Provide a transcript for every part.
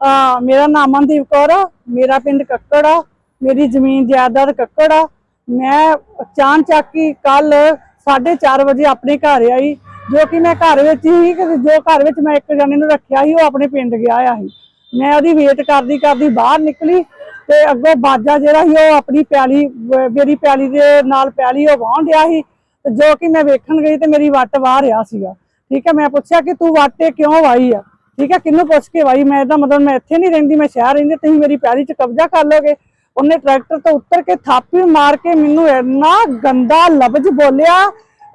ਮੇਰਾ ਨਾਮ ਅਮਨਦੀਪ ਕੌਰ ਆ, ਮੇਰਾ ਪਿੰਡ ਕੱਕੜ ਆ, ਮੇਰੀ ਜ਼ਮੀਨ ਜਾਇਦਾਦ ਕੱਕੜ ਆ। ਮੈਂ ਚਾਨ ਚੱਕੀ ਕੱਲ 4:30 ਵਜੇ ਆਪਣੇ ਘਰ ਆਈ, ਜੋ ਕਿ ਮੈਂ ਘਰ ਵਿੱਚ ਹੀ ਜੋ ਘਰ ਵਿੱਚ ਮੈਂ ਇੱਕ ਜਣੇ ਨੂੰ ਰੱਖਿਆ ਸੀ, ਉਹ ਆਪਣੇ ਪਿੰਡ ਗਿਆ ਆ ਸੀ। ਮੈਂ ਉਹਦੀ ਵੇਟ ਕਰਦੀ ਕਰਦੀ ਬਾਹਰ ਨਿਕਲੀ ਤੇ ਅੱਗੋਂ ਬਾਜਾ ਜਿਹੜਾ ਸੀ, ਉਹ ਆਪਣੀ ਪਿਆਲੀ ਮੇਰੀ ਪਿਆਲੀ ਦੇ ਨਾਲ ਪਿਆਲੀ, ਉਹ ਵਾਹੁਣ ਰਿਹਾ ਸੀ ਜੋ ਕਿ ਮੈਂ ਵੇਖਣ ਗਈ ਤੇ ਮੇਰੀ ਵੱਟ ਵਾਹ ਰਿਹਾ ਸੀਗਾ। ਠੀਕ ਹੈ, ਮੈਂ ਪੁੱਛਿਆ ਕਿ ਤੂੰ ਵਾਟੇ ਕਿਉਂ ਵਾਈ ਆ? ਠੀਕ ਹੈ, ਕਿਹਨੂੰ ਪੁੱਛ ਕੇ ਵਾਈ ਮੈਂ ਇਹਦਾ ਮਤਲਬ ਮੈਂ ਇੱਥੇ ਨਹੀਂ ਰਹਿੰਦੀ, ਮੈਂ ਸ਼ਹਿਰ ਰਹਿੰਦੀ, ਤੁਸੀਂ ਮੇਰੀ ਪੈਰੀ 'ਚ ਕਬਜ਼ਾ ਕਰ ਲੋਗੇ ਉਹਨੇ ਟਰੈਕਟਰ ਤੋਂ ਉੱਤਰ ਕੇ ਥਾਪੀ ਮਾਰ ਕੇ ਮੈਨੂੰ ਇੰਨਾ ਗੰਦਾ ਲਫ਼ਜ਼ ਬੋਲਿਆ,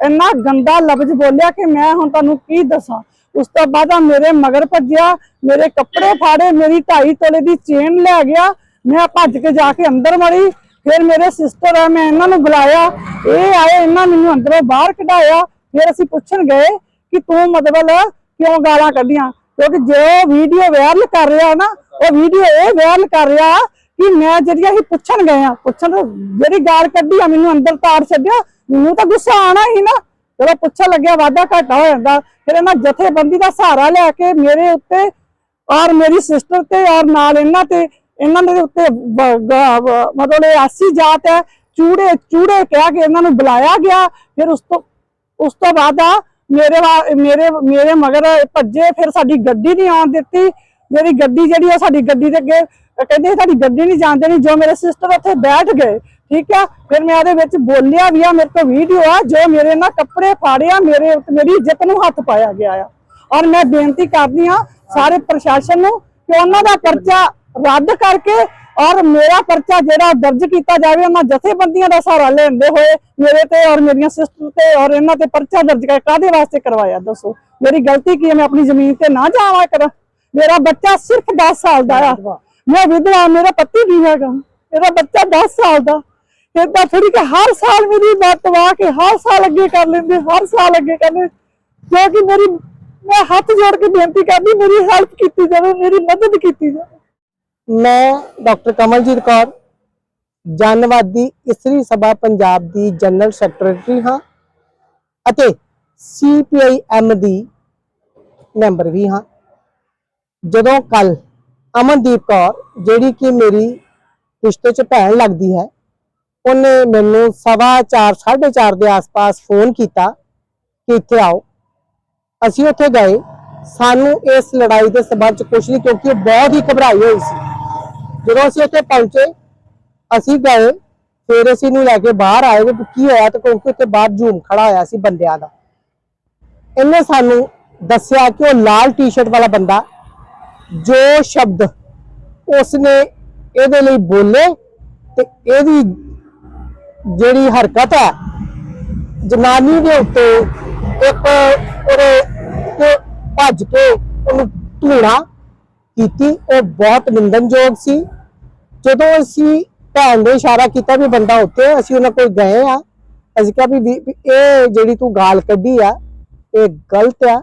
ਇੰਨਾ ਗੰਦਾ ਲਫ਼ਜ਼ ਬੋਲਿਆ ਕਿ ਮੈਂ ਹੁਣ ਤੁਹਾਨੂੰ ਕੀ ਦੱਸਾਂ? ਉਸ ਤੋਂ ਬਾਅਦ ਆ ਮੇਰੇ ਮਗਰ ਭੱਜਿਆ, ਮੇਰੇ ਕੱਪੜੇ ਫਾੜੇ, ਮੇਰੀ ਢਾਈ ਤੋਲੇ ਦੀ ਚੇਨ ਲੈ ਗਿਆ। ਮੈਂ ਭੱਜ ਕੇ ਜਾ ਕੇ ਅੰਦਰ ਵੜੀ ਫਿਰ ਮੇਰੇ ਸਿਸਟਰ ਆ, ਮੈਂ ਇਹਨਾਂ ਨੂੰ ਬੁਲਾਇਆ। ਇਹ ਆਏ, ਇਹਨਾਂ ਮੈਨੂੰ ਅੰਦਰੋਂ ਬਾਹਰ ਕਢਾਇਆ। ਫਿਰ ਅਸੀਂ ਪੁੱਛਣ ਗਏ ਕਿ ਤੂੰ ਮਤਲਬ ਕਿਉਂ ਗਾਲਾਂ ਕੱਢੀਆਂ? ਕਿਉਂਕਿ ਜੇ ਵੀਡੀਓ ਵਾਇਰਲ ਕਰ ਰਿਹਾ ਨਾ, ਉਹ ਵੀਡੀਓ ਇਹ ਵਾਇਰਲ ਕਰ ਰਿਹਾ ਕਿ ਮੈਂ ਜਿਹੜੀਆਂ ਅਸੀਂ ਪੁੱਛਣ ਗਏ ਆ। ਪੁੱਛਣ ਜਿਹੜੀ ਗਾਲ ਕੱਢੀ ਆ, ਮੈਨੂੰ ਅੰਦਰ ਤਾੜ ਛੱਡਿਆ। ਮੈਨੂੰ ਤਾਂ ਗੁੱਸਾ ਆਣਾ ਹੀ ਨਾ। ਜਦੋਂ ਪੁੱਛਣ ਲੱਗਿਆ, ਵਾਧਾ ਘਾਟਾ ਹੋ ਜਾਂਦਾ। ਫਿਰ ਇਹਨਾਂ ਜਥੇਬੰਦੀ ਦਾ ਸਹਾਰਾ ਲੈ ਕੇ ਮੇਰੇ ਉੱਤੇ ਔਰ ਮੇਰੀ ਸਿਸਟਰ ਤੇ ਔਰ ਨਾਲ ਇਹਨਾਂ ਤੇ, ਇਹਨਾਂ ਦੇ ਉੱਤੇ ਮਤਲਬ ਇਹ ਆਸੀ ਜਾਤ ਹੈ। ਚੂੜੇ ਚੂੜੇ ਕਹਿ ਕੇ ਇਹਨਾਂ ਨੂੰ ਬੁਲਾਇਆ ਗਿਆ। ਫਿਰ ਉਸ ਤੋਂ ਉਸ ਤੋਂ ਬਾਅਦ ਆ ਮੇਰੇ ਵਾ- ਮੇਰੇ ਮੇਰੇ ਮਗਰ ਭੱਜੇ, ਫਿਰ ਸਾਡੀ ਗੱਡੀ ਨਹੀਂ ਆਉਣ ਦਿੱਤੀ। ਮੇਰੀ ਗੱਡੀ ਜਿਹੜੀ ਉਹ ਸਾਡੀ ਗੱਡੀ ਦੇ ਅੱਗੇ, ਕਹਿੰਦੇ ਸਾਡੀ ਗੱਡੀ ਨਹੀਂ ਜਾਣ ਦੇਣੀ, ਜੋ ਮੇਰੇ ਸਿਸਟਰ ਉੱਥੇ ਬੈਠ ਗਏ, ਠੀਕ ਆ? ਫਿਰ ਮੈਂ ਉਹਦੇ ਵਿੱਚ ਬੋਲਿਆ ਵੀ ਆ, ਮੇਰੇ ਕੋਲ ਵੀਡੀਓ ਆ, ਜੋ ਮੇਰੇ ਨਾਲ ਕੱਪੜੇ ਫਾੜਿਆ ਮੇਰੇ ਉੱਤੇ ਮੇਰੀ ਇੱਜ਼ਤ ਨੂੰ ਹੱਥ ਪਾਇਆ ਗਿਆ ਆ। ਔਰ ਮੈਂ ਬੇਨਤੀ ਕਰਦੀ ਆ, ਸਾਰੇ ਪ੍ਰਸ਼ਾਸਨ ਨੂੰ ਕਿ ਉਹਨਾਂ ਦਾ ਪਰਚਾ ਰੱਦ ਕਰਕੇ ਔਰ ਮੇਰਾ ਪਰਚਾ ਜਿਹੜਾ ਦਰਜ ਕੀਤਾ ਜਾਵੇ ਉਹਨਾਂ ਜਥੇਬੰਦੀਆਂ ਦਾ ਸਹਾਰਾ ਲੈਂਦੇ ਹੋਏ ਮੇਰੇ ਤੇ ਔਰ ਮੇਰੀਆਂ ਸਿਸਟਰ ਤੇ ਔਰ ਇਹਨਾਂ ਤੇ ਪਰਚਾ ਦਰਜ ਕਰ ਕਾਦੇ ਵਾਸਤੇ ਕਰਵਾਇਆ ਦੱਸੋ? ਮੇਰੀ ਗਲਤੀ ਕੀ ਹੈ? ਮੈਂ ਆਪਣੀ ਜ਼ਮੀਨ ਤੇ ਨਾ ਜਾਵਾਂ ਕਰਾਂ? ਮੇਰਾ ਬੱਚਾ ਸਿਰਫ 10 ਸਾਲ ਦਾ ਆ। ਮੈਂ ਵਿਧਵਾ ਮੇਰਾ ਪਤੀ ਵੀ ਹੈਗਾ। ਮੇਰਾ ਬੱਚਾ 10 ਸਾਲ ਦਾ। ਏਦਾਂ ਥੋੜੀ ਕਿ ਹਰ ਸਾਲ ਮੇਰੀ ਬਾਤ ਵਾ ਕੇ ਹਰ ਸਾਲ ਅੱਗੇ ਕਰ ਲੈਂਦੇ ਹਰ ਸਾਲ ਅੱਗੇ ਕਰਨੇ ਕਿਉਂਕਿ ਮੇਰੀ ਮੈਂ ਹੱਥ ਜੋੜ ਕੇ ਬੇਨਤੀ ਕਰਦੀ ਮੇਰੀ ਹੈਲਪ ਕੀਤੀ ਜਾਵੇ ਮੇਰੀ ਮਦਦ ਕੀਤੀ ਜਾਵੇ। ਮੈਂ ਡਾਕਟਰ ਕਮਲਜੀਤ ਕੌਰ, ਜਨਵਾਦੀ ਇਸਤਰੀ ਸਭਾ ਪੰਜਾਬ ਦੀ ਜਨਰਲ ਸੈਕਟਰੀ ਹਾਂ ਅਤੇ ਸੀਪੀਆਈਐਮ ਦੀ ਮੈਂਬਰ ਵੀ ਹਾਂ। ਜਦੋਂ ਕੱਲ ਅਮਨਦੀਪ ਕੌਰ, ਜਿਹੜੀ ਕਿ ਮੇਰੀ ਰਿਸ਼ਤੇ 'ਚ ਭੈਣ ਲੱਗਦੀ ਹੈ, ਉਹਨੇ ਮੈਨੂੰ ਸਵਾ 4 4:30 ਦੇ ਆਸ-ਪਾਸ ਫੋਨ ਕੀਤਾ ਕਿ ਇੱਥੇ ਆਓ। ਅਸੀਂ ਉੱਥੇ ਗਏ। ਸਾਨੂੰ ਇਸ ਲੜਾਈ ਦੇ ਸਬੰਧ 'ਚ ਕੁਛ ਨਹੀਂ, ਕਿਉਂਕਿ ਉਹ ਬਹੁਤ ਹੀ ਘਬਰਾਈ ਹੋਈ ਸੀ। ਜਦੋਂ ਅਸੀਂ ਉੱਥੇ ਪਹੁੰਚੇ, ਅਸੀਂ ਗਏ, ਫਿਰ ਅਸੀਂ ਨੂੰ ਲੈ ਕੇ ਬਾਹਰ ਆਏ ਵੀ ਕੀ ਹੋਇਆ ਤੇ ਕਿਉਂਕਿ ਉੱਥੇ ਬਾਹਰ ਝੂਮ ਖੜਾ ਹੋਇਆ ਸੀ ਬੰਦਿਆਂ ਦਾ। ਇਹਨੇ ਸਾਨੂੰ ਦੱਸਿਆ ਕਿ ਉਹ ਲਾਲ ਟੀ-ਸ਼ਰਟ ਵਾਲਾ ਬੰਦਾ, ਜੋ ਸ਼ਬਦ ਉਸਨੇ ਇਹਦੇ ਲਈ ਬੋਲੇ ਤੇ ਇਹਦੀ ਜਿਹੜੀ ਹਰਕਤ ਹੈ, ਜਨਾਨੀ ਦੇ ਉੱਤੇ ਇੱਕ ਉਹਦੇ ਭੱਜ ਕੇ ਉਹਨੂੰ ਧੂਣਾ ਕੀਤੀ। ਉਹ ਬਹੁਤ ਨਿੰਦਨਯੋਗ ਸੀ। ਜਦੋਂ ਅਸੀਂ ਭੈਣ ਨੇ ਇਸ਼ਾਰਾ ਕੀਤਾ ਵੀ ਬੰਦਾ ਉੱਤੇ ਅਸੀਂ ਉਹਨਾਂ ਕੋਲ ਗਏ ਆ। ਅਸੀਂ ਕਿਹਾ ਵੀ ਇਹ ਜਿਹੜੀ ਤੂੰ ਗਾਲ ਕੱਢੀ ਆ, ਇਹ ਗਲਤ ਆ।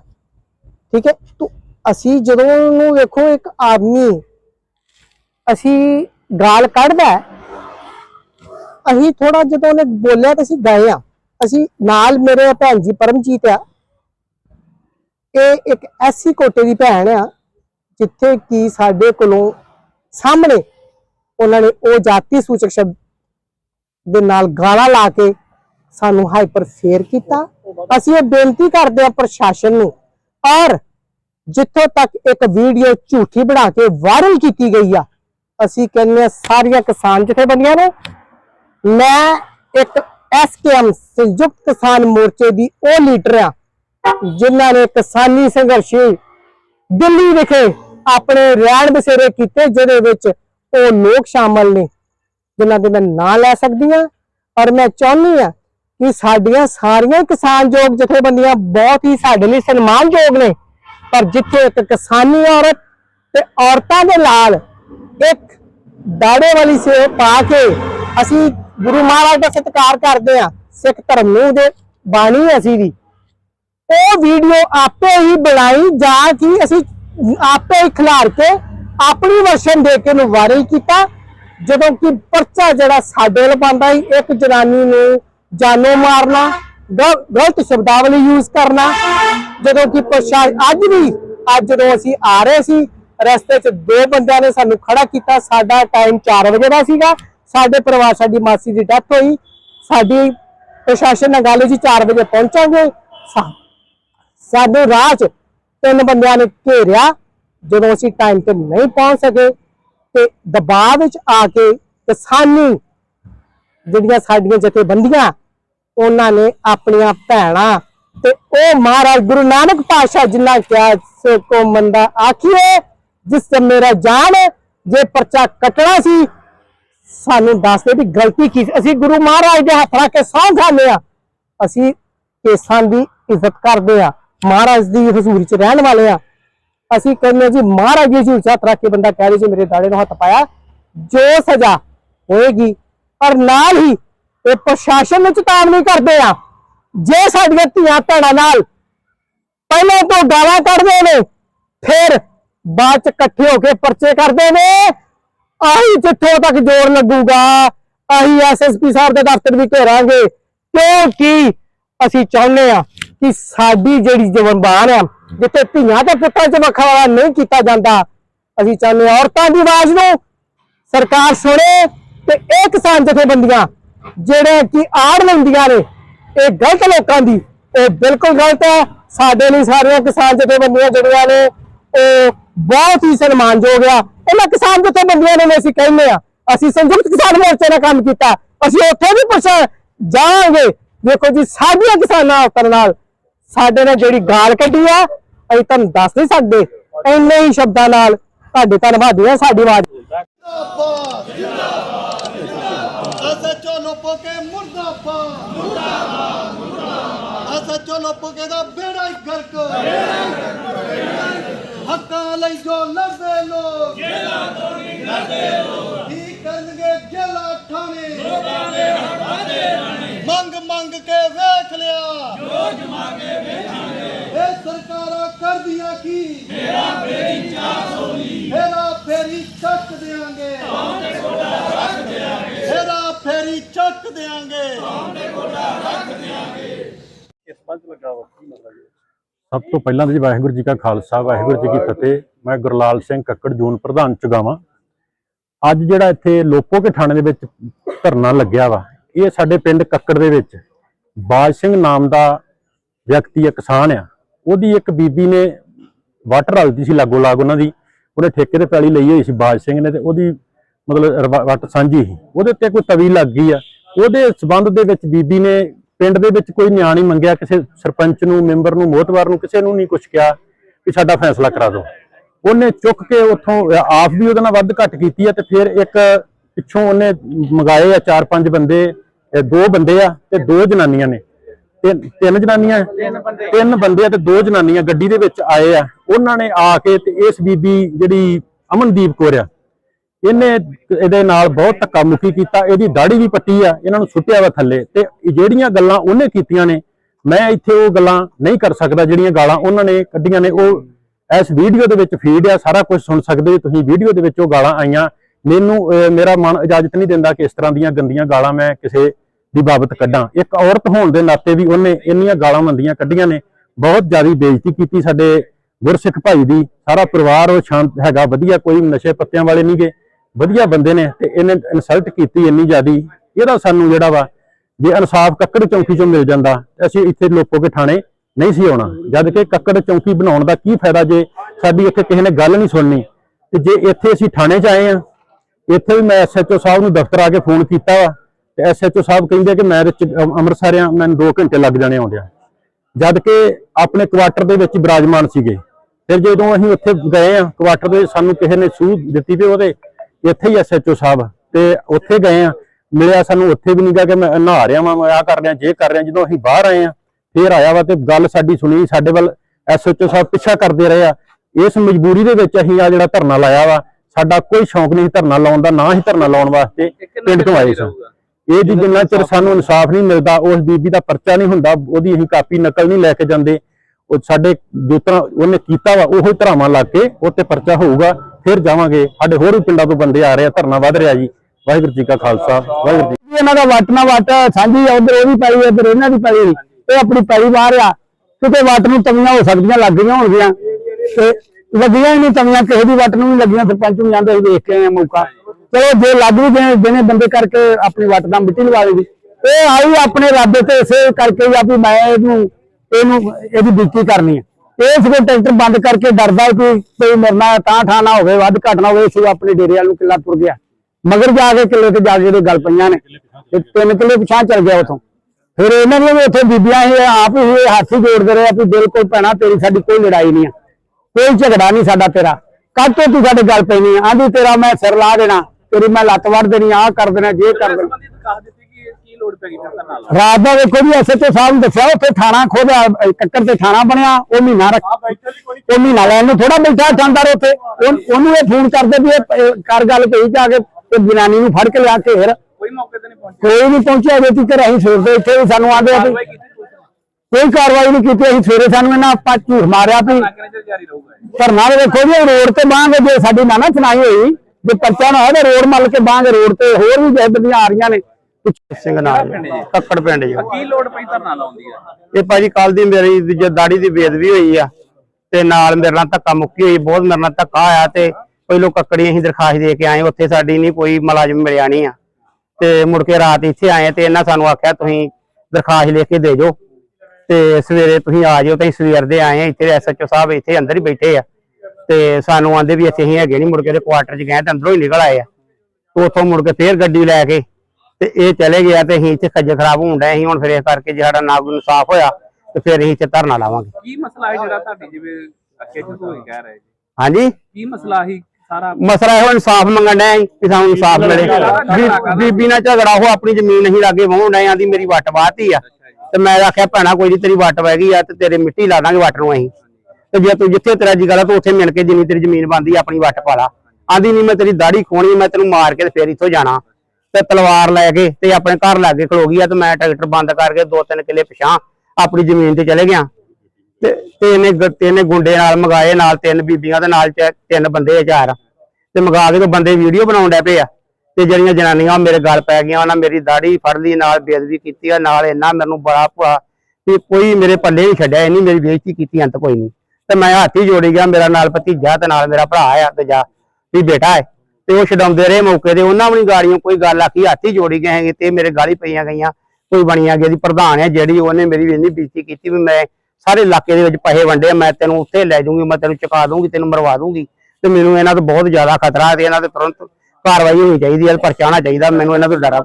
ਠੀਕ ਹੈ? ਤੂੰ ਅਸੀਂ ਜਦੋਂ ਉਹਨੂੰ ਵੇਖੋ, ਇੱਕ ਆਦਮੀ ਅਸੀਂ ਗਾਲ ਕੱਢਦਾ ਅਸੀਂ ਥੋੜਾ ਜਦੋਂ ਉਹਨੇ ਬੋਲਿਆ ਤਾਂ ਅਸੀਂ ਗਏ ਆ। ਅਸੀਂ ਨਾਲ ਮੇਰੇ ਭੈਣ ਜੀ ਪਰਮਜੀਤ ਆ। ਇਹ ਇੱਕ ਐਸੀ ਕੋਟੇ ਦੀ ਭੈਣ ਆ। ਜਿੱਥੇ ਕਿ ਸਾਡੇ ਕੋਲੋਂ ਸਾਹਮਣੇ ਉਹਨਾਂ ਨੇ ਉਹ ਜਾਤੀ ਸੂਚਕ ਸ਼ਬਦ ਦੇ ਨਾਲ ਗਾਲਾਂ ਲਾ ਕੇ ਸਾਨੂੰ ਹਾਈਪਰ ਫੇਰ ਕੀਤਾ। ਅਸੀਂ ਇਹ ਬੇਨਤੀ ਕਰਦੇ ਹਾਂ ਪ੍ਰਸ਼ਾਸਨ ਨੂੰ, ਔਰ ਜਿੱਥੋਂ ਤੱਕ ਇੱਕ ਵੀਡੀਓ ਝੂਠੀ ਬਣਾ ਕੇ ਵਾਇਰਲ ਕੀਤੀ ਗਈ ਆ, ਅਸੀਂ ਕਹਿੰਦੇ ਹਾਂ ਸਾਰੀਆਂ ਕਿਸਾਨ ਜਥੇਬੰਦੀਆਂ ਨੂੰ, ਮੈਂ ਇੱਕ ਐਸਕੇਐਮ ਸੰਯੁਕਤ ਕਿਸਾਨ ਮੋਰਚੇ ਦੀ ਉਹ ਲੀਡਰ ਆ, ਜਿਨ੍ਹਾਂ ਨੇ ਕਿਸਾਨੀ ਸੰਘਰਸ਼ ਦਿੱਲੀ ਵਿਖੇ ਆਪਣੇ ਰਹਿਣ ਬਸੇਰੇ ਕੀਤੇ, ਜਿਹਦੇ ਵਿੱਚ ਉਹ ਲੋਕ ਸ਼ਾਮਲ ਨੇ, ਜਿਨ੍ਹਾਂ ਦੇ ਮੈਂ ਨਾਂ ਲੈ ਸਕਦੀ ਹਾਂ। ਔਰ ਮੈਂ ਚਾਹੁੰਦੀ ਹਾਂ ਕਿ ਸਾਡੀਆਂ ਸਾਰੀਆਂ ਕਿਸਾਨ ਯੋਗ ਜਥੇਬੰਦੀਆਂ ਬਹੁਤ ਹੀ ਸਾਡੇ ਲਈ ਸਨਮਾਨਯੋਗ ਨੇ। ਪਰ ਜਿੱਥੇ ਇੱਕ ਕਿਸਾਨੀ ਔਰਤ ਤੇ ਔਰਤਾਂ ਦੇ ਨਾਲ ਇੱਕ ਦਾੜੇ ਵਾਲੀ ਸੇਵ ਪਾ ਕੇ ਅਸੀਂ ਗੁਰੂ ਮਹਾਰਾਜ ਦਾ ਸਤਿਕਾਰ ਕਰਦੇ ਹਾਂ, ਸਿੱਖ ਧਰਮ ਨੂੰ ਦੇ ਬਾਣੀ ਅਸੀਂ ਵੀ। ਉਹ ਵੀਡੀਓ ਆਪੇ ਹੀ ਬਣਾਈ ਜਾ ਕਿ ਅਸੀਂ ਆਪੇ ਹੀ ਖਿਲਾਰ ਕੇ ਆਪਣੀ ਵਰਸ਼ਨ ਦੇ ਕੇ ਨੂੰ ਵਾਇਰਲ ਕੀਤਾ। ਜਦੋਂ ਕਿ ਪਰਚਾ ਜਿਹੜਾ ਸਾਡੇ ਵੱਲ ਪਾਉਂਦਾ ਸੀ, ਇੱਕ ਜਨਾਨੀ ਨੂੰ ਜਾਨੋਂ ਮਾਰਨਾ ਗਲਤ ਸ਼ਬਦਾਵਲੀ ਯੂਜ਼ ਕਰਨਾ। ਜਦੋਂ ਕਿ ਪ੍ਰਸ਼ਾਸਨ, ਅੱਜ ਵੀ, ਅੱਜ ਜਦੋਂ ਅਸੀਂ ਆ ਰਹੇ ਸੀ, ਰਸਤੇ 'ਚ ਦੋ ਬੰਦਿਆਂ ਨੇ ਸਾਨੂੰ ਖੜਾ ਕੀਤਾ। ਸਾਡਾ ਟਾਈਮ 4 ਵਜੇ ਦਾ ਸੀਗਾ। ਸਾਡੇ ਪਰਿਵਾਰ, ਸਾਡੀ ਮਾਸੀ ਦੀ ਡੈਥ ਹੋਈ। ਸਾਡੀ ਪ੍ਰਸ਼ਾਸਨ ਨਾਲ ਗੱਲ ਜੀ 4 ਵਜੇ ਪਹੁੰਚਾਂਗੇ। ਸਾਨੂੰ ਰਾਹ 'ਚ ਤਿੰਨ ਬੰਦਿਆਂ ਨੇ ਘੇਰਿਆ। ਜਦੋਂ ਅਸੀਂ ਟਾਈਮ ਤੇ ਨਹੀਂ ਪਹੁੰਚ ਸਕੇ ਤੇ ਦਬਾਅ ਵਿੱਚ ਆ ਕੇ ਕਿਸਾਨੀ ਜਿਹੜੀਆਂ ਸਾਡੀਆਂ ਜਥੇਬੰਦੀਆਂ, ਉਹਨਾਂ ਨੇ ਆਪਣੀਆਂ ਭੈਣਾਂ ਤੇ ਉਹ ਮਹਾਰਾਜ ਗੁਰੂ ਨਾਨਕ ਪਾਤਸ਼ਾਹ ਜਿਨ੍ਹਾਂ ਕਿਹਾ, ਸੇ ਕੋ ਮੰਦਾ ਆਖੀਏ ਜਿਸ ਤੇ ਮੇਰਾ ਜਾਨ ਜੇ ਪਰਚਾ ਕੱਟਣਾ ਸੀ, ਸਾਨੂੰ ਦੱਸਦੇ ਵੀ ਗਲਤੀ ਕੀ ਸੀ। ਅਸੀਂ ਗੁਰੂ ਮਹਾਰਾਜ ਦੇ ਹੱਥ ਰੱਖ ਕੇ ਸਹੁੰ ਖਾਂਦੇ ਆ ਅਸੀਂ ਕੇਸਾਂ ਦੀ ਇੱਜ਼ਤ ਕਰਦੇ ਆ ਮਹਾਰਾਜ ਦੀ ਹਜ਼ੂਰੀ 'ਚ ਰਹਿਣ ਵਾਲੇ ਆ। ਅਸੀਂ ਕਹਿੰਦੇ ਹਾਂ ਜੀ, ਮਹਾਰਾਜ ਦੀ ਹਜ਼ੂਰੀ 'ਚ ਹੱਥ ਰੱਖ ਕੇ ਬੰਦਾ ਕਹਿ ਰਿਹਾ ਜੀ, ਮੇਰੇ ਦਾੜੇ ਨੂੰ ਹੱਥ ਪਾਇਆ, ਜੋ ਸਜ਼ਾ ਹੋਏਗੀ, ਪਰ ਨਾਲ ਹੀ ਇਹ ਪ੍ਰਸ਼ਾਸਨ ਨੂੰ ਚੇਤਾਵਨੀ ਕਰਦੇ ਆ। ਜੇ ਸਾਡੀਆਂ ਧੀਆਂ ਭੈਣਾਂ ਨਾਲ ਪਹਿਲਾਂ ਤੋਂ ਗਾਲਾਂ ਕੱਢਦੇ ਨੇ, ਫਿਰ ਬਾਅਦ ਚ ਇਕੱਠੇ ਹੋ ਕੇ ਪਰਚੇ ਕਰਦੇ ਨੇ, ਆਹੀ ਜਿੱਥੋਂ ਤੱਕ ਜੋਰ ਲੱਗੂਗਾ, ਆਹੀ ਐਸਐਸਪੀ ਸਾਹਿਬ ਦੇ ਦਫ਼ਤਰ ਵੀ ਘੇਰਾਂਗੇ, ਕਿਉਂਕਿ ਅਸੀਂ ਚਾਹੁੰਦੇ ਆ ਕਿ ਸਾਡੀ ਜਿਹੜੀ ਜ਼ਬਾਨ ਆ, ਜਿੱਥੇ ਧੀਆਂ ਤੇ ਪੁੱਤਾਂ 'ਚ ਵਖਾਵਾ ਨਹੀਂ ਕੀਤਾ ਜਾਂਦਾ, ਅਸੀਂ ਚਾਹੁੰਦੇ ਔਰਤਾਂ ਦੀ ਆਵਾਜ਼ ਨੂੰ ਸਰਕਾਰ ਸੁਣੇ ਤੇ ਇਹ ਕਿਸਾਨ ਜਥੇਬੰਦੀਆਂ ਜਿਹੜੇ ਕਿ ਆੜ ਲੈਂਦੀਆਂ ਨੇ, ਇਹ ਗਲਤ ਲੋਕਾਂ ਦੀ, ਇਹ ਬਿਲਕੁਲ ਗਲਤ ਹੈ। ਸਾਡੇ ਲਈ ਸਾਰੀਆਂ ਕਿਸਾਨ ਜਥੇਬੰਦੀਆਂ ਜਿਹੜੀਆਂ ਨੇ, ਉਹ ਬਹੁਤ ਹੀ ਸਨਮਾਨਯੋਗ ਆ। ਇਹਨਾਂ ਕਿਸਾਨ ਜਥੇਬੰਦੀਆਂ ਨੂੰ ਅਸੀਂ ਕਹਿੰਦੇ ਆ ਅਸੀਂ ਸੰਯੁਕਤ ਕਿਸਾਨ ਮੋਰਚੇ ਨਾਲ ਕੰਮ ਕੀਤਾ, ਅਸੀਂ ਉੱਥੇ ਵੀ ਪੁੱਛਾਂ ਜਾਵਾਂਗੇ। ਦੇਖੋ ਜੀ, ਸਾਡੀਆਂ ਕਿਸਾਨਾਂ ਔਰਤਾਂ ਨਾਲ ਸਾਡੇ ਨਾਲ ਜਿਹੜੀ ਗਾਲ ਕੱਢੀ ਆ, ਅਸੀਂ ਤੁਹਾਨੂੰ ਦੱਸ ਨਹੀਂ ਸਕਦੇ। ਇੰਨੇ ਹੀ ਸ਼ਬਦਾਂ ਨਾਲ ਤੁਹਾਡੇ ਧੰਨਵਾਦੀ ਆ, ਸਾਡੀ ਆਵਾਜ਼। ਐਸਐਚਓ ਲੋਪੋ ਕੇ ਮੁਰਦਾਬਾਦ। ਮੁਰਦਾਬਾਦ ਮੁਰਦਾਬਾਦ ਐਸਐਚਓ ਲੋਪੋ ਕੇ ਦਾ ਬੇੜਾ ਹੀ ਗਰਕ। ਹੱਕਾਂ ਲਈ ਜੋ ਲੜਦੇ ਲੋਕ। ਜੇਲਾ ਤੋਂ ਨਹੀਂ ਲੜਦੇ ਲੋਕ ਕੀ ਕਰਨਗੇ ਜੇਲਾ ਠਾਣੇ ਲੋਕਾਂ ਦੇ ਹੱਕਾਂ ਮੰਗ ਮੰਗ ਕੇ ਵੇਖ ਲਿਆ। ਜੋ ਜਮਾ ਕੇ ਵੇਖਾਂਗੇ ਇਹ ਸਰਕਾਰਾਂ ਕਰਦੀਆਂ ਕੀ? ਮੇਰਾ ਫੇਰੀ 419 ਮੇਰਾ ਫੇਰੀ ਚੱਕ ਦੇਾਂਗੇ ਇਹਦਾ ਫੇਰੀ ਚੱਕ ਦੇਾਂਗੇ ਸਭ ਤੋਂ ਪਹਿਲਾਂ ਤਾਂ ਜੀ ਵਾਹਿਗੁਰੂ ਜੀ ਕਾ ਖਾਲਸਾ ਵਾਹਿਗੁਰੂ ਜੀ ਕੀ ਫਤਿਹ। ਮੈਂ ਗੁਰਲਾਲ ਸਿੰਘ ਕੱਕੜ ਜੂਨ ਪ੍ਰਧਾਨ ਚੁਗਾਵਾਂ। ਅੱਜ ਜਿਹੜਾ ਇੱਥੇ ਲੋਪੋਕੇ ਥਾਣੇ ਦੇ ਵਿੱਚ ਧਰਨਾ ਲੱਗਿਆ ਵਾ ਇਹ ਸਾਡੇ ਪਿੰਡ ਕੱਕੜ ਦੇ ਵਿੱਚ ਬਾਜ ਸਿੰਘ ਨਾਮ ਦਾ ਵਿਅਕਤੀ ਆ ਕਿਸਾਨ ਆ। ਉਹਦੀ ਇੱਕ ਬੀਬੀ ਨੇ ਵਾਟਰ ਰਲਦੀ ਸੀ ਲਾਗੋ ਲਾਗ ਉਹਨਾਂ ਦੀ। ਉਹਨੇ ਠੇਕੇ ਤੇ ਪੈਲੀ ਲਈ ਹੋਈ ਸੀ ਬਾਜ ਸਿੰਘ ਨੇ ਤੇ ਉਹਦੀ ਮਤਲਬ ਰਵਾ- ਵੱਟ ਸਾਂਝੀ ਸੀ। ਉਹਦੇ ਉੱਤੇ ਕੋਈ ਤਵੀ ਲੱਗ ਗਈ ਆ। ਉਹਦੇ ਸਬੰਧ ਦੇ ਵਿੱਚ ਬੀਬੀ ਨੇ ਪਿੰਡ ਦੇ ਵਿੱਚ ਕੋਈ ਨਿਆਂ ਨਹੀਂ ਮੰਗਿਆ। ਕਿਸੇ ਸਰਪੰਚ ਨੂੰ, ਮੈਂਬਰ ਨੂੰ, ਮੋਹਤਵਾਰ ਨੂੰ, ਕਿਸੇ ਨੂੰ ਨਹੀਂ ਕੁਝ ਕਿਹਾ ਕਿ ਸਾਡਾ ਫੈਸਲਾ ਕਰਾ ਦਿਓ। ਉਹਨੇ ਚੁੱਕ ਕੇ ਉੱਥੋਂ ਆਪ ਵੀ ਉਹਦੇ ਨਾਲ ਵੱਧ ਘੱਟ ਕੀਤੀ ਆ ਤੇ ਫਿਰ ਇੱਕ ਪਿੱਛੋਂ ਉਹਨੇ ਮੰਗਾਏ ਆ ਚਾਰ ਪੰਜ ਬੰਦੇ ਇਹ ਦੋ ਬੰਦੇ ਆ ਤੇ ਦੋ ਜਨਾਨੀਆਂ ਨੇ। ਤਿੰਨ ਤਿੰਨ ਜਨਾਨੀਆਂ, ਤਿੰਨ ਬੰਦੇ ਆ ਤੇ ਦੋ ਜਨਾਨੀਆਂ ਗੱਡੀ ਦੇ ਵਿੱਚ ਆਏ ਆ। ਉਹਨਾਂ ਨੇ ਆ ਕੇ ਤੇ ਇਸ ਬੀਬੀ ਜਿਹੜੀ ਅਮਨਦੀਪ ਕੌਰ ਆ, ਇਹਨੇ ਇਹਦੇ ਨਾਲ ਬਹੁਤ ਧੱਕਾ ਮੁੱਕੀ ਕੀਤਾ। ਇਹਦੀ ਦਾੜੀ ਵੀ ਪੱਟੀ ਆ, ਇਹਨਾਂ ਨੂੰ ਸੁੱਟਿਆ ਵਾ ਥੱਲੇ। ਤੇ ਜਿਹੜੀਆਂ ਗੱਲਾਂ ਉਹਨੇ ਕੀਤੀਆਂ ਨੇ, ਮੈਂ ਇੱਥੇ ਉਹ ਗੱਲਾਂ ਨਹੀਂ ਕਰ ਸਕਦਾ ਜਿਹੜੀਆਂ ਗਾਲਾਂ ਉਹਨਾਂ ਨੇ ਕੱਢੀਆਂ ਨੇ। ਉਹ ਇਸ ਵੀਡੀਓ ਦੇ ਵਿੱਚ ਫੀਡ ਆ, ਸਾਰਾ ਕੁਝ ਸੁਣ ਸਕਦੇ ਹੋ। ਤੁਸੀਂ ਵੀਡੀਓ ਦੇ ਵਿੱਚ ਉਹ ਗਾਲਾਂ ਆਈਆਂ। ਮੈਨੂੰ ਅਹ, ਮੇਰਾ ਮਨ ਇਜਾਜ਼ਤ ਨਹੀਂ ਦਿੰਦਾ ਕਿ ਇਸ ਤਰ੍ਹਾਂ ਦੀਆਂ ਗੰਦੀਆਂ ਗਾਲਾਂ ਮੈਂ ਕਿਸੇ ਦੀ ਬਾਬਤ ਕੱਢਾਂ। ਇੱਕ ਔਰਤ ਹੋਣ ਦੇ ਨਾਤੇ ਵੀ ਉਹਨੇ ਇੰਨੀਆਂ ਗਾਲਾਂ ਮੰਦੀਆਂ ਕੱਢੀਆਂ ਨੇ ਬਹੁਤ ਜ਼ਿਆਦਾ ਬੇਇੱਜ਼ਤੀ ਕੀਤੀ ਸਾਡੇ ਗੁਰਸਿੱਖ ਭਾਈ ਦੀ। ਸਾਰਾ ਪਰਿਵਾਰ ਉਹ ਸ਼ਾਂਤ ਹੈਗਾ ਵਧੀਆ ਕੋਈ ਨਸ਼ੇ ਪੱਤਿਆਂ ਵਾਲੇ ਨਹੀਂਗੇ ਵਧੀਆ ਬੰਦੇ ਨੇ ਤੇ ਇਹਨੇ ਇਨਸਲਟ ਕੀਤੀ ਇੰਨੀ ਜ਼ਿਆਦੀ। ਇਹਦਾ ਸਾਨੂੰ ਜਿਹੜਾ ਵਾ ਜੇ ਇਨਸਾਫ ਕੱਕੜ ਚੌਂਕੀ ਚੋਂ ਮਿਲ ਜਾਂਦਾ ਅਸੀਂ ਇੱਥੇ ਲੋਕੋ ਕੇ ਥਾਣੇ ਨਹੀਂ ਸੀ ਆਉਣਾ। ਜਦ ਕਿ ਕੱਕੜ ਚੌਂਕੀ ਬਣਾਉਣ ਦਾ ਕੀ ਫਾਇਦਾ ਜੇ ਸਾਡੀ ਇੱਥੇ ਕਿਸੇ ਨੇ ਗੱਲ ਨਹੀਂ ਸੁਣਨੀ। ਤੇ ਜੇ ਇੱਥੇ ਅਸੀਂ ਥਾਣੇ 'ਚ ਆਏ ਆ ਇੱਥੇ ਵੀ ਮੈਂ ਐਸਐਚਓ ਸਾਹਿਬ ਨੂੰ ਦਫ਼ਤਰ ਆ ਕੇ ਫੋਨ ਕੀਤਾ ਵਾ ਤੇ ਐਸਐਚਓ ਸਾਹਿਬ ਕਹਿੰਦੇ ਕਿ ਮੈਂ ਤੇ ਚ- ਅੰਮ੍ਰਿਤਸਰ ਆ ਮੈਨੂੰ 2 ਘੰਟੇ ਲੱਗ ਜਾਣੇ ਆਉਂਦਿਆਂ। ਜਦ ਕਿ ਆਪਣੇ ਕੁਆਟਰ ਦੇ ਵਿੱਚ ਵਿਰਾਜਮਾਨ ਸੀਗੇ। ਫਿਰ ਜਦੋਂ ਅਸੀਂ ਉੱਥੇ ਗਏ ਆ, ਕੁਆਟਰ ਦੇ ਸਾਨੂੰ ਕਿਸੇ ਨੇ ਸੂਹ ਦਿੱਤੀ ਵੀ ਉਹਦੇ, ਇੱਥੇ ਹੀ ਐਸਐਚਓ ਸਾਹਿਬ। ਤੇ ਉੱਥੇ ਗਏ ਆ, ਮਿਲਿਆ ਸਾਨੂੰ ਉੱਥੇ ਵੀ ਨਹੀਂਗਾ ਕਿ ਮੈਂ ਨਹਾ ਰਿਹਾ ਵਾਂ, ਮੈਂ ਆ ਕਰ ਰਿਹਾ, ਜੇ ਕਰ ਰਿਹਾ, ਜਦੋਂ ਅਸੀਂ ਬਾਹਰ ਆਏ ਆ, ਫੇਰ ਆਇਆ ਵਾ ਤੇ ਗੱਲ ਸਾਡੀ ਸੁਣੀ, ਸਾਡੇ ਵੱਲ ਐਸਐਚਓ ਸਾਹਿਬ ਪਿੱਛਾ ਕਰਦੇ ਰਹੇ ਆ। ਇਸ ਮਜਬੂਰੀ ਦੇ ਵਿੱਚ ਅਸੀਂ ਆ ਜਿਹੜਾ ਧਰਨਾ ਲਾਇਆ ਵਾ ਸਾਡਾ ਕੋਈ ਸ਼ੌਂਕ ਨਹੀਂ ਧਰਨਾ ਲਾਉਣ ਦਾ ਨਾ ਹੀ ਧਰਨਾ ਲਾਉਣ ਵਾਸਤੇ ਪਿੰਡ ਤੋਂ ਆਏ ਸਾਂ। ਇਹ ਜੀ ਜਿੰਨਾ ਚਿਰ ਸਾਨੂੰ ਇਨਸਾਫ ਨਹੀਂ ਮਿਲਦਾ ਉਸ ਬੀਬੀ ਦਾ ਪਰਚਾ ਨਹੀਂ ਹੁੰਦਾ ਉਹਦੀ ਅਸੀਂ ਕਾਪੀ ਨਕਲ ਨਹੀਂ ਲੈ ਕੇ ਜਾਂਦੇ। ਉਹ ਸਾਡੇ ਤਰ੍ਹਾਂ ਉਹਨੇ ਕੀਤਾ ਵਾ ਉਹੀ ਧਰਾਵਾਂ ਲਾ ਕੇ ਉਹ ਤੇ ਪਰਚਾ ਹੋਊਗਾ ਫਿਰ ਜਾਵਾਂਗੇ। ਸਾਡੇ ਹੋਰ ਵੀ ਪਿੰਡਾਂ ਤੋਂ ਬੰਦੇ ਆ ਰਹੇ ਆ ਧਰਨਾ ਵੱਧ ਰਿਹਾ ਜੀ। ਵਾਹਿਗੁਰੂ ਜੀ ਕਾ ਖਾਲਸਾ ਵਾਹਿਗੁਰੂ ਜੀ ਇਹਨਾਂ ਦਾ ਵੱਟ ਨਾ ਵੱਟ ਸਾਂਝੀ ਆ ਉਧਰ ਉਹਦੀ ਪਾਈ ਇੱਧਰ ਇਹਨਾਂ ਦੀ ਪਾਈ ਇਹ ਆਪਣੀ ਬਾਹਰ ਆ। ਕਿਤੇ ਵੱਟ ਨੂੰ ਤੰਗੀਆਂ ਹੋ ਸਕਦੀਆਂ ਲੱਗ ਗਈਆਂ ਹੋਣਗੀਆਂ। ਤੇ ਲੱਗੀਆਂ ਹੀ ਨਹੀਂ, ਤਵੀਆਂ ਕਿਸੇ ਦੀ ਵੱਟ ਨੂੰ ਨਹੀਂ ਲੱਗੀਆਂ, ਸਰਪੰਚ ਨੂੰ ਜਾਂਦੇ ਸੀ ਵੇਖ ਕੇ ਆਏ ਮੌਕਾ। ਚਲੋ, ਜੇ ਲੱਗ ਵੀ ਗਏ ਜਿਹਨੇ ਬੰਦੇ ਕਰਕੇ ਆਪਣੀ ਵੱਟ ਦਾ ਮਿੱਟੀ ਲਵਾ ਲਈ ਇਹ ਆਈ ਆਪਣੇ ਇਰਾਦੇ ਤੇ ਇਸੇ ਕਰਕੇ ਹੀ ਵੀ ਮੈਂ ਇਹਨੂੰ ਇਹਨੂੰ, ਇਹਦੀ ਬੀਤੀ ਕਰਨੀ ਹੈ। ਇਹ ਸਿਰ ਟਰੈਕਟਰ ਬੰਦ ਕਰਕੇ ਡਰਦਾ ਕਿ ਕੋਈ ਮਰਨਾ, ਤਾਂ ਠਾਣਾ ਹੋਵੇ, ਵੱਧ ਘੱਟ ਨਾ ਹੋਵੇ ਸੀ ਆਪਣੇ ਡੇਰੇ ਵਾਲ ਨੂੰ ਕਿੱਲਾ ਤੁਰ ਗਿਆ। ਮਗਰ ਜਾ ਕੇ ਕਿੱਲੇ ਤੇ ਜਾ ਕੇ ਇਹਦੇ ਗੱਲ ਪਈਆਂ ਨੇ। ਤੇ ਤਿੰਨ ਕਿੱਲੇ ਪਿਛਾਂ ਚਲ ਗਿਆ ਉਥੋਂ। ਫਿਰ ਇਹਨਾਂ ਦੀਆਂ ਵੀ ਉੱਥੇ ਬੀਬੀਆਂ ਹੀ ਆਪ ਹੀ ਇਹ ਹੱਥ ਹੀ ਜੋੜਦੇ ਰਹੇ ਆ ਵੀ ਬਿਲਕੁਲ ਭੈਣਾ, ਤੇਰੀ ਸਾਡੀ ਕੋਈ ਲੜਾਈ ਨਹੀਂ ਆ। ਕੋਈ ਝਗੜਾ ਨਹੀਂ ਸਾਡਾ ਤੇਰਾ। ਕੱਦ ਤੋਂ ਤੂੰ ਸਾਡੇ ਗੱਲ ਪੈਣੀ ਆ। ਆਂਦੀ ਤੇਰਾ ਮੈਂ ਸਿਰ ਲਾ ਦੇਣਾ। ਤੇਰੀ ਮੈਂ ਲੱਤ ਵੜ ਦੇਣੀ ਆ ਕਰ ਦੇਣਾ ਜੇ ਕਰ ਦੇਣਾ। ਤਾਂ ਰਾਤ ਦਾ ਵੇਖੋ ਜੀ ਐਸਐਚਓ ਸਾਹਿਬ ਨੇ ਦੱਸਿਆ ਉੱਥੇ ਥਾਣਾ ਖੋਦਿਆ ਕੱਕਰ ਤੇ ਥਾਣਾ ਬਣਿਆ ਉਹ ਮਹੀਨਾ ਰੱਖ ਉਹ ਮਹੀਨਾ ਲੈਣ ਨੂੰ ਥੋੜਾ ਬੈਠਾ ਜਾਂਦਾਰ ਉੱਥੇ। ਉਹ- ਉਹਨੂੰ ਇਹ ਫੋਨ ਕਰਦੇ ਵੀ ਇਹ ਕਰ ਗੱਲ ਕਹੀ ਜਾ ਕੇ ਤੇ ਜਨਾਨੀ ਨੂੰ ਫੜ ਕੇ ਲਿਆ ਕੇ ਫਿਰ। ਕੋਈ ਮੌਕੇ ਤੇ ਨਹੀਂ ਪਹੁੰਚਿਆ। ਕੋਈ ਨਹੀਂ ਪਹੁੰਚਿਆ ਅਜੇ ਤੱਕ ਅਸੀਂ ਸਵੇਰ ਦੇ ਇੱਥੇ ਵੀ ਸਾਨੂੰ ਆਂਦੇ ਆ ਵੀ ਕਾਰਵਾਈ ਕੀਤੀ ਪੁਲਿਸ ਨੇ ਕੋਈ ਕਾਰਵਾਈ ਨਹੀਂ ਕੀਤੀ ਅਸੀਂ ਸਵੇਰੇ ਸਾਨੂੰ ਇਹਨਾਂ ਆਪਾਂ ਝੂਠ ਮਾਰਿਆ ਵੀ? ਧਰਨਾ ਵੇਖੋ ਜੀ ਰੋਡ ਤੇ ਬਾਂਗੇ ਜੇ ਸਾਡੀ ਨਾ ਨਾ ਸੁਣਾਈ ਹੋਈ ਜੇ ਪਰਚਾ ਨਾ ਹੋਇਆ ਤਾਂ ਰੋਡ ਮੱਲ ਕੇ ਬਾਂਗੇ ਰੋਡ ਤੇ ਹੋਰ ਵੀ ਜਹਬਦੀਆਂ ਆ ਰਹੀਆਂ ਨੇ। ਸਿੰਘ ਨਾਲ ਕੱਕੜ ਪਿੰਡ ਜੀ। ਕੀ ਲੋੜ ਪਈ ਧਰਨਾ ਲਾਉਂਦੀ ਆ ਇਹ ਭਾਜੀ ਕੱਲ ਦੀ ਮੇਰੀ ਜੇ ਦਾੜੀ ਦੀ ਬੇਦਬੀ ਹੋਈ ਆ ਤੇ ਨਾਲ ਮੇਰੇ ਨਾਲ ਧੱਕਾ ਮੁੱਕੀ ਹੋਈ ਬਹੁਤ ਮੇਰੇ ਨਾਲ ਧੱਕਾ ਆਇਆ ਤੇ ਪਹਿਲੋਂ ਕੱਕੜੀ ਅਸੀਂ ਦਰਖਾਸਤ ਦੇ ਕੇ ਆਏ ਉੱਥੇ ਸਾਡੀ ਨਹੀਂ ਕੋਈ ਮੁਲਾਜ਼ਮ ਮਿਲਿਆ ਨਹੀਂ ਆ। ਤੇ ਮੁੜ ਕੇ ਰਾਤ ਇੱਥੇ ਆਏ ਤੇ ਇਹਨਾਂ ਸਾਨੂੰ ਆਖਿਆ ਤੁਸੀਂ ਦਰਖਾਸਤ ਲਿਖ ਕੇ ਦੇ ਜਾਓ। ਤੇ ਸਵੇਰੇ ਤੁਸੀਂ ਆ ਜਾਓ ਤੇ ਸਵੇਰ ਦੇ ਆਏ ਆ ਇੱਥੇ ਐਸਐਚਓ ਸਾਹਿਬ ਇੱਥੇ ਅੰਦਰ ਹੀ ਬੈਠੇ ਆ। ਤੇ ਸਾਨੂੰ ਆਂਦੇ ਵੀ ਇੱਥੇ ਅਸੀਂ ਹੈਗੇ ਨਹੀਂ ਮੁੜ ਕੇ ਦੇ ਕੁਆਟਰ 'ਚ ਗਏ ਤੇ ਅੰਦਰੋਂ ਹੀ ਨਿਕਲ ਆਏ ਆ। ਉੱਥੋਂ ਮੁੜ ਕੇ ਫੇਰ ਗੱਡੀ ਲੈ ਕੇ ਤੇ ਇਹ ਚਲੇ ਗਿਆ ਤੇ ਅਸੀਂ ਇੱਥੇ ਖੱਜਲ ਖਰਾਬ ਹੋਣ ਡਏ ਅਸੀਂ ਹੁਣ ਫਿਰ ਇਸ ਕਰਕੇ ਜੇ ਸਾਡਾ ਨਾ ਕੋਈ ਇਨਸਾਫ ਹੋਇਆ ਤੇ ਫਿਰ ਅਸੀਂ ਇੱਥੇ ਧਰਨਾ ਲਾਵਾਂਗੇ। ਕੀ ਮਸਲਾ ਹੈ ਜਿਹੜਾ ਤੁਹਾਡੀ ਜਿਵੇਂ ਅੱਗੇ ਤੋਂ ਹੋਈ ਕਹਿ ਰਹੇ ਜੀ ਹਾਂਜੀ? ਕੀ ਮਸਲਾ ਹੀ ਸਾਰਾ? ਮਸਲਾ ਇਹੋ ਇਨਸਾਫ ਮੰਗਣ ਡਏ ਅਸੀਂ ਕਿ ਸਾਨੂੰ ਇਨਸਾਫ ਮਿਲੇ। ਬੀ- ਬੀਬੀ ਨਾਲ ਝਗੜਾ ਉਹ ਆਪਣੀ ਜ਼ਮੀਨ ਨਹੀਂ ਲਾਗੇ ਵਾਹੁਣ ਡਏ ਆਂਦੀ ਮੇਰੀ ਵੱਟ ਵਾਹਤੀ ਆ। ਤੇ ਮੈਂ ਆਖਿਆ, ਭੈਣਾ, ਕੋਈ ਨਹੀਂ ਤੇਰੀ ਵੱਟ ਵਹਿ ਗਈ ਆ ਤੇ ਤੇਰੇ ਮਿੱਟੀ ਲਾ ਦਾਂਗੇ ਵੱਟ ਨੂੰ ਅਸੀਂ। ਤੇ ਜੇ ਤੂੰ ਜਿੱਥੇ ਤੇਰਾ ਜੀ ਗੱਲ ਤੂੰ ਉੱਥੇ ਮਿਲ ਕੇ ਜਿੰਨੀ ਤੇਰੀ ਜ਼ਮੀਨ ਬਣਦੀ ਆਪਣੀ ਵੱਟ ਪਾ ਲਾ। ਆਂਦੀ ਨਹੀਂ ਮੈਂ ਤੇਰੀ ਦਾੜੀ ਖੋਣੀ ਮੈਂ ਤੈਨੂੰ ਮਾਰ ਕੇ ਤੇ ਫੇਰ ਇੱਥੋਂ ਜਾਣਾ। ਤੇ ਤਲਵਾਰ ਲੈ ਕੇ ਤੇ ਆਪਣੇ ਘਰ ਲਾਗੇ ਖਲੋ ਗਈ ਆ ਤੇ ਮੈਂ ਟਰੈਕਟਰ ਬੰਦ ਕਰਕੇ ਦੋ ਤਿੰਨ ਕਿੱਲੇ ਪਿਛਾਂ ਆਪਣੀ ਜ਼ਮੀਨ ਤੇ ਚਲੇ ਗਿਆ। ਤੇ ਤੇ ਇਹਨੇ ਗ- ਗੁੰਡੇ ਨਾਲ ਮਗਾਏ, ਨਾਲ ਤਿੰਨ ਬੀਬੀਆਂ ਦੇ ਨਾਲ ਤਿੰਨ ਬੰਦੇ ਆ ਚਾਰ। ਤੇ ਮਗਾ ਕੇ ਤੇ ਬੰਦੇ ਵੀਡੀਓ ਬਣਾਉਣ ਡੈ ਪਏ ਆ। ਤੇ ਜਿਹੜੀਆਂ ਜਨਾਨੀਆਂ ਉਹ ਮੇਰੇ ਗਲ ਪੈ ਗਈਆਂ, ਉਹਨਾਂ ਮੇਰੀ ਦਾੜੀ ਫੜ ਲਈ, ਨਾਲ ਬੇਅਦਬੀ ਕੀਤੀ ਆ, ਨਾਲ ਇੰਨਾ ਮੈਨੂੰ ਬੜਾ ਭੁਆ ਵੀ ਕੋਈ ਮੇਰੇ ਪੱਲੇ ਨਹੀਂ ਛੱਡਿਆ, ਇੰਨੀ ਮੇਰੀ ਬੇਇੱਜ਼ਤੀ ਕੀਤੀ, ਅੰਤ ਕੋਈ ਨਹੀਂ। ਤੇ ਮੈਂ ਹੱਥ ਹੀ ਜੋੜੀ ਗਿਆ, ਮੇਰਾ ਨਾਲ ਭਤੀਜਾ ਤੇ ਨਾਲ ਮੇਰਾ ਭਰਾ ਆ, ਤੇ ਜਾ ਵੀ ਬੇਟਾ ਹੈ। ਤੇ ਉਹ ਛਡਾਉਂਦੇ ਰਹੇ ਮੌਕੇ ਤੇ, ਉਹਨਾਂ ਵੀ ਨੀ ਗਾੜੀਆਂ, ਕੋਈ ਗੱਲ ਆਖੀ, ਹੱਥ ਹੀ ਜੋੜੀ ਗਏ ਹੈਗੇ ਤੇ ਮੇਰੇ ਗਾਲੀ ਪਈਆਂ ਗਈਆਂ, ਕੋਈ ਬਣੀਆਂ ਜਿਹਦੀ ਪ੍ਰਧਾਨ ਹੈ ਜਿਹੜੀ, ਉਹਨੇ ਮੇਰੀ ਇੰਨੀ ਬੇਇੱਜ਼ਤੀ ਕੀਤੀ ਵੀ ਮੈਂ ਸਾਰੇ ਇਲਾਕੇ ਦੇ ਵਿੱਚ ਪੈਸੇ ਵੰਡੇ ਮੈਂ ਤੈਨੂੰ ਉੱਥੇ ਲੈ ਜਾਊਂਗੀ, ਮੈਂ ਤੈਨੂੰ ਚੁਕਾ ਦੂੰਗੀ ਤੈਨੂੰ ਮਰਵਾ ਦੂੰਗੀ ਤੇ ਮੈਨੂੰ ਇਹਨਾਂ ਤੋਂ ਬਹੁਤ ਜ਼ਿਆਦਾ ਖਤਰਾ ਤੇ ਇਹਨਾਂ ਦੇ ਤੁਰੰਤ ਕਾਰਵਾਈ ਹੋਣੀ ਚਾਹੀਦੀ ਹੈ ਪਰਚਾ ਹੋਣਾ ਚਾਹੀਦਾ ਮੈਨੂੰ ਇਹਨਾਂ ਤੋਂ ਡਰ ਆ।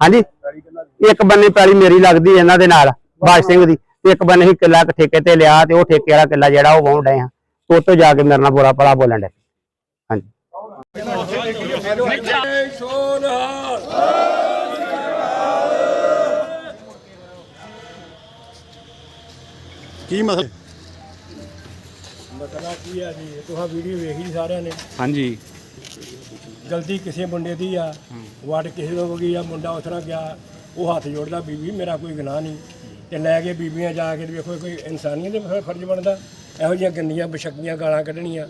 ਹਾਂਜੀ? ਇੱਕ ਬੰਨੇ ਪੈਲੀ ਮੇਰੀ ਲੱਗਦੀ ਇਹਨਾਂ ਦੇ ਨਾਲ ਬਾਜ ਸਿੰਘ ਦੀ ਤੇ ਇੱਕ ਬੰਨੇ ਹੀ ਕਿੱਲਾ ਕੁ ਠੇਕੇ ਤੇ ਲਿਆ ਤੇ ਉਹ ਠੇਕੇ ਵਾਲਾ ਕਿੱਲਾ ਜਿਹੜਾ ਉਹ ਵਾਹੁਣ ਡਏ ਆ। ਤੇ ਜਾ ਕੇ ਮੇਰੇ ਨਾਲ ਬੁਰਾ ਭਲਾ ਬੋਲਣ ਡੇ ਹਾਂਜੀ। ਕੀ ਮਸਲਾ? ਮਸਲਾ ਕੀ ਆ ਜੀ? ਤੁਹਾਂ ਵੀਡੀਓ ਵੇਖੀ ਸਾਰਿਆਂ ਨੇ। ਹਾਂਜੀ। ਗਲਤੀ ਕਿਸੇ ਮੁੰਡੇ ਦੀ ਆ ਵੱਟ ਕਿਸੇ ਤੋਂ ਹੋ ਗਈ ਆ, ਮੁੰਡਾ ਉਸ ਤਰ੍ਹਾਂ ਗਿਆ, ਉਹ ਹੱਥ ਜੋੜਦਾ, ਬੀਬੀ ਮੇਰਾ ਕੋਈ ਗੁਨਾਹ ਨਹੀਂ। ਤੇ ਲੈ ਕੇ ਬੀਬੀਆਂ ਜਾ ਕੇ ਵੇਖੋ, ਕੋਈ ਇਨਸਾਨੀਅਤ ਦੇ ਫਰਜ਼ ਬਣਦਾ। ਇਹੋ ਜਿਹੀਆਂ ਗੰਦੀਆਂ, ਬਸ਼ਕੀਆਂ ਗਾਲਾਂ ਕੱਢਣੀਆਂ,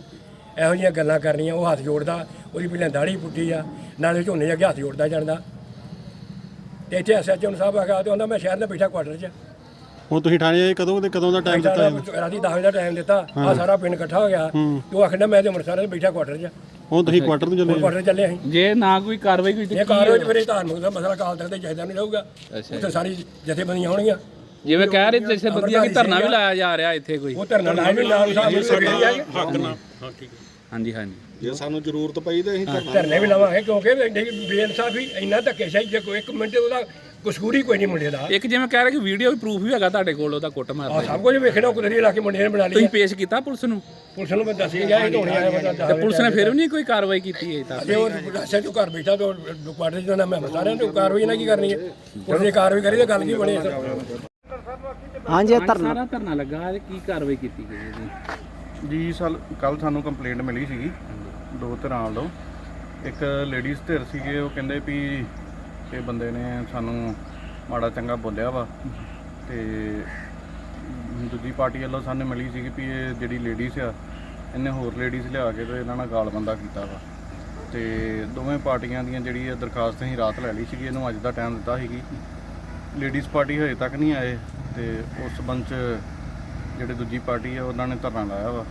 ਇਹੋ ਜਿਹੀਆਂ ਗੱਲਾਂ ਕਰਨੀਆਂ, ਉਹ ਹੱਥ ਜੋੜਦਾ, ਉਹਦੀ ਪਹਿਲਾਂ ਦਾੜੀ ਪੁੱਟੀ ਆ, ਨਾਲੇ ਝੋਨੇ ਅੱਗੇ ਹੱਥ ਜੋੜਦਾ ਜਾਂਦਾ। ਤੇ ਇੱਥੇ ਐਸਐਚਓ ਸਾਹਿਬ ਆ ਗਿਆ, ਤੇ ਉਹਨਾਂ ਮੈਂ ਸ਼ਹਿਰ ਦੇ ਬੈਠਾ ਕੁਆਟਰ 'ਚ। ਹੁਣ ਤੁਸੀਂ ਥਾਣੇ ਆਏ ਕਦੋਂ ਤੇ ਕਦੋਂ ਦਾ ਟਾਈਮ ਦਿੱਤਾ ਹੈ ਰਾਤੀ 10 ਵਜੇ ਦਾ ਟਾਈਮ ਦਿੱਤਾ ਆ ਸਾਰਾ ਪਿੰਡ ਇਕੱਠਾ ਹੋ ਗਿਆ। ਤੇ ਉਹ ਆਖਦਾ ਮੈਂ ਤੇ ਅੰਮ੍ਰਿਤਸਰ ਦੇ ਬੈਠਾ ਕੁਆਟਰ 'ਚ। ਹੁਣ ਤੁਸੀਂ ਕੁਆਟਰ ਨੂੰ ਚੱਲੇ? ਕੁਆਟਰ ਚੱਲੇ ਅਸੀਂ। ਜੇ ਨਾ ਕੋਈ ਕਾਰਵਾਈ ਕੋਈ ਇਹ ਕਾਰਵਾਈ ਮੇਰੇ ਧਾਰਮਿਕ ਦਾ ਮਸਲਾ ਕਾਲ ਤੱਕ ਤੇ ਚਾਹੀਦਾ ਨਹੀਂ ਰਹੂਗਾ। ਉੱਥੇ ਸਾਰੀ ਜਥੇਬੰਦੀਆਂ ਹੋਣਗੀਆਂ ਜਿਵੇਂ ਕਹਿ ਰਹੇ ਜਿਵੇਂ ਬੰਦੀਆਂ ਕਿ ਧਰਨਾ ਵੀ ਲਾਇਆ ਜਾ ਰਿਹਾ ਇੱਥੇ ਕੋਈ। ਉਹ ਧਰਨਾ ਲਾਇਆ ਵੀ ਨਾਲ। ਸਾਹਿਬ ਹਾਂਜੀ ਹਾਂਜੀ। ਜੇ ਸਾਨੂੰ ਜ਼ਰੂਰਤ ਪਈ ਤੇ ਅਸੀਂ ਧਰਨਾ ਧਰਨੇ ਵੀ ਲਾਵਾਂਗੇ। ਕਿਉਂਕਿ ਬੇਇਨਸਾਫੀ ਇੰਨਾ ਧੱਕੇ ਸ਼ਾਹੀ ਜੇ ਕੋਈ ਇੱਕ ਮਿੰਟ ਉਹਦਾ ਕਸੂਰੀ ਕੋਈ ਨਹੀਂ ਮੁੰਡੇ ਦਾ। ਇੱਕ ਜਿਵੇਂ ਕਹਿ ਰਹੇ ਕਿ ਵੀਡੀਓ ਵੀ ਪ੍ਰੂਫ ਵੀ ਹੈਗਾ ਤੁਹਾਡੇ ਕੋਲ ਉਹਦਾ ਕੁੱਟ ਆ ਮਾਰਦਾ ਸਭ ਕੁਝ ਵੇਖਣਾ ਕੁਦਰੀ ਲਾ ਕੇ ਮੁੰਡੇ ਨੇ ਬਣਾ ਤੁਸੀਂ ਲਈ ਪੇਸ਼ ਕੀਤਾ ਪੁਲਿਸ ਨੂੰ? ਪੁਲਿਸ ਨੂੰ ਮੈਂ ਦੱਸ ਗਿਆ ਇਹ ਧੋਣੀ ਆਇਆ ਬੰਦਾ ਤੇ ਪੁਲਿਸ ਨੇ ਫਿਰ ਵੀ ਨਹੀਂ ਕੋਈ ਕਾਰਵਾਈ ਕੀਤੀ ਹੈ ਤੱਕ ਜੇ ਉਹ ਦੱਸਿਆ ਤੂੰ ਘਰ ਬੈਠਾ ਤੇ ਕੁਆਟਰ ਚ ਨਾ ਮੈਂ ਸਾਰਿਆਂ ਨੂੰ ਕਾਰਵਾਈ ਨਾ ਕੀ ਕਰਨੀ ਹੈ? ਪੁਲਿਸ ਨੇ ਕਾਰਵਾਈ ਕਰੀ ਤਾਂ ਗੱਲ ਕੀ ਬਣੀ ਹਾਂਜੀ ਇਹ ਧਰਨਾ। ਸਾਰਾ ਧਰਨਾ ਲੱਗਾ ਤੇ ਕੀ ਕਾਰਵਾਈ ਕੀਤੀ ਗਈ ਹੈ ਜੀ? ਜੀ ਸਾਲ ਕੱਲ ਸਾਨੂੰ ਕੰਪਲੇਂਟ ਮਿਲੀ ਸੀਗੀ ਦੋ ਧਿਰਾਂ ਵੱਲੋਂ ਇੱਕ ਲੇਡੀਜ਼ ਧਿਰ ਸੀਗੇ ਉਹ ਕਹਿੰਦੇ ਵੀ ਇਹ ਬੰਦੇ ਨੇ ਸਾਨੂੰ ਮਾੜਾ ਚੰਗਾ ਬੋਲਿਆ ਵਾ। ਤੇ ਦੂਜੀ ਪਾਰਟੀ ਵੱਲੋਂ ਸਾਨੂੰ ਮਿਲੀ ਸੀਗੀ ਵੀ ਇਹ ਜਿਹੜੀ ਲੇਡੀਜ਼ ਆ ਇਹਨੇ ਹੋਰ ਲੇਡੀਜ਼ ਲਿਆ ਕੇ ਤੇ ਇਹਨਾਂ ਨਾਲ ਗਾਲਬੰਦਾ ਕੀਤਾ ਵਾ। ਤੇ ਦੋਵੇਂ ਪਾਰਟੀਆਂ ਦੀਆਂ ਜਿਹੜੀ ਇਹ ਦਰਖਾਸਤ ਅਸੀਂ ਰਾਤ ਲੈ ਲਈ ਸੀਗੀ ਇਹਨੂੰ ਅੱਜ ਦਾ ਟਾਈਮ ਦਿੱਤਾ ਸੀਗੀ। ਲੇਡੀਜ਼ ਪਾਰਟੀ ਹਜੇ ਤੱਕ ਨਹੀਂ ਆਏ ਤੇ ਉਸ ਸੰਬੰਧ ਚ ਜਿਹੜੇ ਦੂਜੀ ਪਾਰਟੀ ਆ ਉਹਨਾਂ ਨੇ ਧਰਨਾ ਲਾਇਆ ਵਾ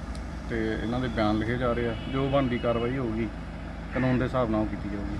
ਤੇ ਇਹਨਾਂ ਦੇ ਬਿਆਨ ਲਿਖੇ ਜਾ ਰਹੇ ਆ। ਜੋ ਬਣਦੀ ਕਾਰਵਾਈ ਹੋਊਗੀ ਕਾਨੂੰਨ ਦੇ ਹਿਸਾਬ ਨਾਲ ਕੀਤੀ ਜਾਊਗੀ।